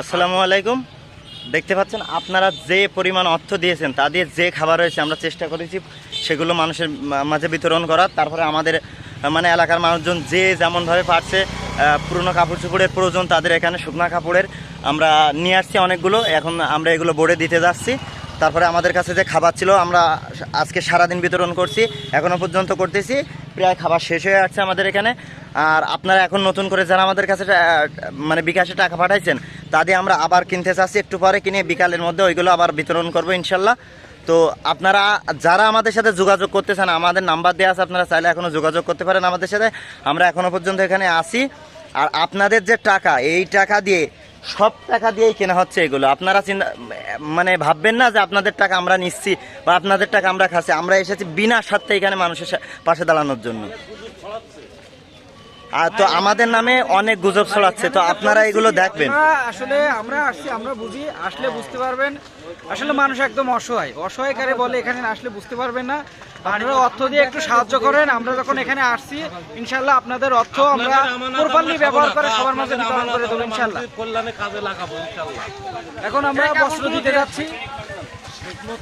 আসসালামু আলাইকুম। দেখতে পাচ্ছেন, আপনারা যে পরিমাণ অর্থ দিয়েছেন, তা দিয়ে যে খাবার রয়েছে আমরা চেষ্টা করেছি, সেগুলো মানুষের মাঝে বিতরণ করার। তারপরে আমাদের মানে এলাকার মানুষজন যে যেমনভাবে পারছে পুরনো কাপড় চোপড়ের প্রয়োজন তাদের এখানে শুকনা কাপড়ের আমরা নিয়ে আসছি অনেকগুলো। এখন আমরা এগুলো বোর্ডে দিতে যাচ্ছি। তারপরে আমাদের কাছে যে খাবার ছিল, আমরা আজকে সারাদিন বিতরণ করছি এখনও পর্যন্ত করতেছি। প্রায় খাবার শেষ হয়ে আসছে আমাদের এখানে। আর আপনারা এখন নতুন করে যারা আমাদের কাছে মানে বিকাশে টাকা পাঠাইছেন তা দিয়ে আমরা আবার কিনতে চাচ্ছি, একটু পরে কিনে বিকালের মধ্যে ওইগুলো আবার বিতরণ করব ইনশাল্লাহ। তো আপনারা যারা আমাদের সাথে যোগাযোগ করতে চান, আমাদের নাম্বার দেওয়া আছে, আপনারা চাইলে এখনও যোগাযোগ করতে পারেন আমাদের সাথে। আমরা এখনও পর্যন্ত এখানে আসি আর আপনাদের যে টাকা, এই টাকা দিয়ে, সব টাকা দিয়েই কেনা হচ্ছে এগুলো। আপনারা চিন্তা মানে ভাববেন না যে আপনাদের টাকা আমরা নিচ্ছি বা আপনাদের টাকা আমরা খাচ্ছি। আমরা এসেছি বিনা স্বার্থে এখানে মানুষের পাশে দাঁড়ানোর জন্য। তো আমাদের নামে অনেক গুজব ছড়াচ্ছে তো আপনারা এগুলো দেখবেন। আসলে আমরা আসছি আমরা বুঝি আসলে বুঝতে পারবেন। আসলে মানুষ একদম অসহায়। অসহায় কারে বলে এখানে আসলে বুঝতে পারবেন না। আপনারা অর্থ দিয়ে একটু সাহায্য করেন আমরা যখন এখানে আসছি ইনশাল্লাহ আপনাদের অর্থ আমরা প্রপারলি ব্যবহার করে সবার মাঝে বিতরণ করে দেবো ইনশাল্লাহ কল্যাণে কাজে লাগাবো ইনশাল্লাহ এখন আমরা বস্ত্র দিতে যাচ্ছি।